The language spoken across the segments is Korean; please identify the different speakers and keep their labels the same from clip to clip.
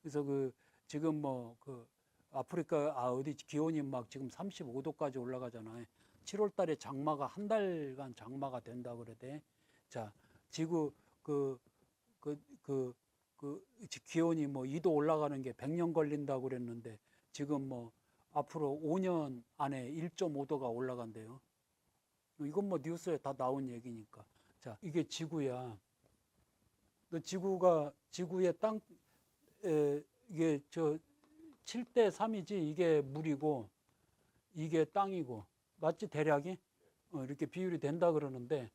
Speaker 1: 그래서 그 지금 뭐 그 아프리카 아 어디 기온이 막 지금 35도까지 올라가잖아요. 7월 달에 장마가 한 달간 장마가 된다 그러대. 자, 지구 그그 그 그 기온이 뭐 2도 올라가는 게 100년 걸린다고 그랬는데 지금 뭐 앞으로 5년 안에 1.5도가 올라간대요. 이건 뭐 뉴스에 다 나온 얘기니까. 자, 이게 지구야. 너 지구가 지구의 땅 에, 이게 저 7대 3이지 이게 물이고 이게 땅이고 맞지 대략이 어, 이렇게 비율이 된다 그러는데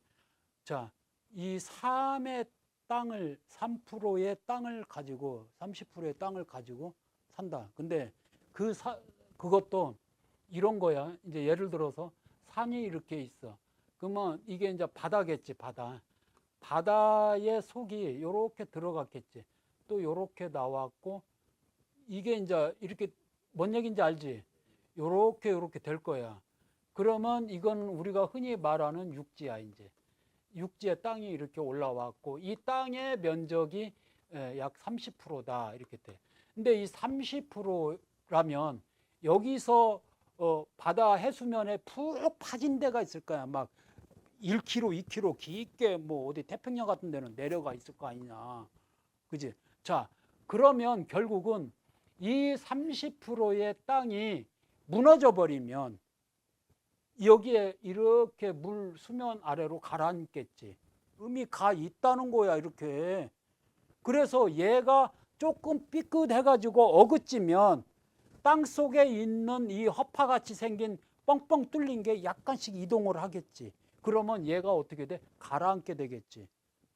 Speaker 1: 자, 이 3의 땅을 3%의 땅을 가지고 30%의 땅을 가지고 산다. 근데 그 사, 그것도 이런 거야. 이제 예를 들어서 산이 이렇게 있어. 그러면 이게 이제 바다겠지, 바다. 바다의 속이 요렇게 들어갔겠지. 또 요렇게 나왔고 이게 이제 이렇게 뭔 얘기인지 알지? 요렇게 요렇게 될 거야. 그러면 이건 우리가 흔히 말하는 육지야, 이제. 육지의 땅이 이렇게 올라왔고 이 땅의 면적이 예, 약 30%다 이렇게 돼. 근데 이 30%라면 여기서 어, 바다 해수면에 푹 파진 데가 있을 거야. 막 1km, 2km 깊게 뭐 어디 태평양 같은 데는 내려가 있을 거 아니냐. 그지? 자, 그러면 결국은 이 30%의 땅이 무너져 버리면 여기에 이렇게 물 수면 아래로 가라앉겠지. 음이 가 있다는 거야, 이렇게. 그래서 얘가 조금 삐끗해 가지고 어긋지면 땅 속에 있는 이 허파같이 생긴 뻥뻥 뚫린 게 약간씩 이동을 하겠지. 그러면 얘가 어떻게 돼? 가라앉게 되겠지.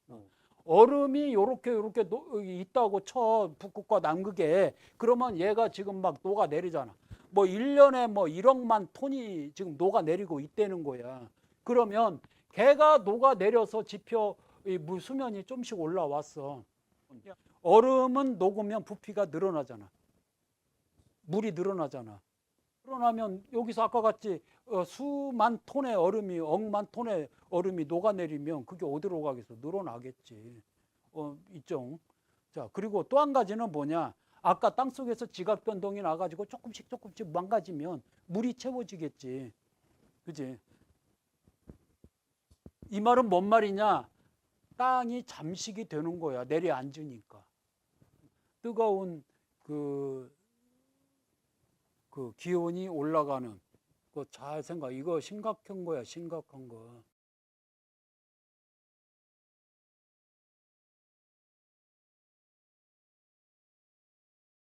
Speaker 1: 어. 얼음이 요렇게 요렇게 노- 있다고 쳐 북극과 남극에 그러면 얘가 지금 막 녹아 내리잖아. 뭐 1년에 뭐 1억만 톤이 지금 녹아 내리고 있다는 거야. 그러면 걔가 녹아 내려서 지표 이물 수면이 좀씩 올라왔어. 얼음은 녹으면 부피가 늘어나잖아. 물이 늘어나잖아. 늘어나면 여기서 아까 같이 어, 수만 톤의 얼음이 억만 톤의 얼음이 녹아내리면 그게 어디로 가겠어? 늘어나겠지. 어, 있죠. 자, 그리고 또 한 가지는 뭐냐? 아까 땅 속에서 지각 변동이 나가지고 조금씩 조금씩 망가지면 물이 채워지겠지. 그지? 이 말은 뭔 말이냐? 땅이 잠식이 되는 거야. 내려앉으니까. 뜨거운 그, 그 기온이 올라가는 그잘 생각. 이거 심각한 거야. 심각한 거.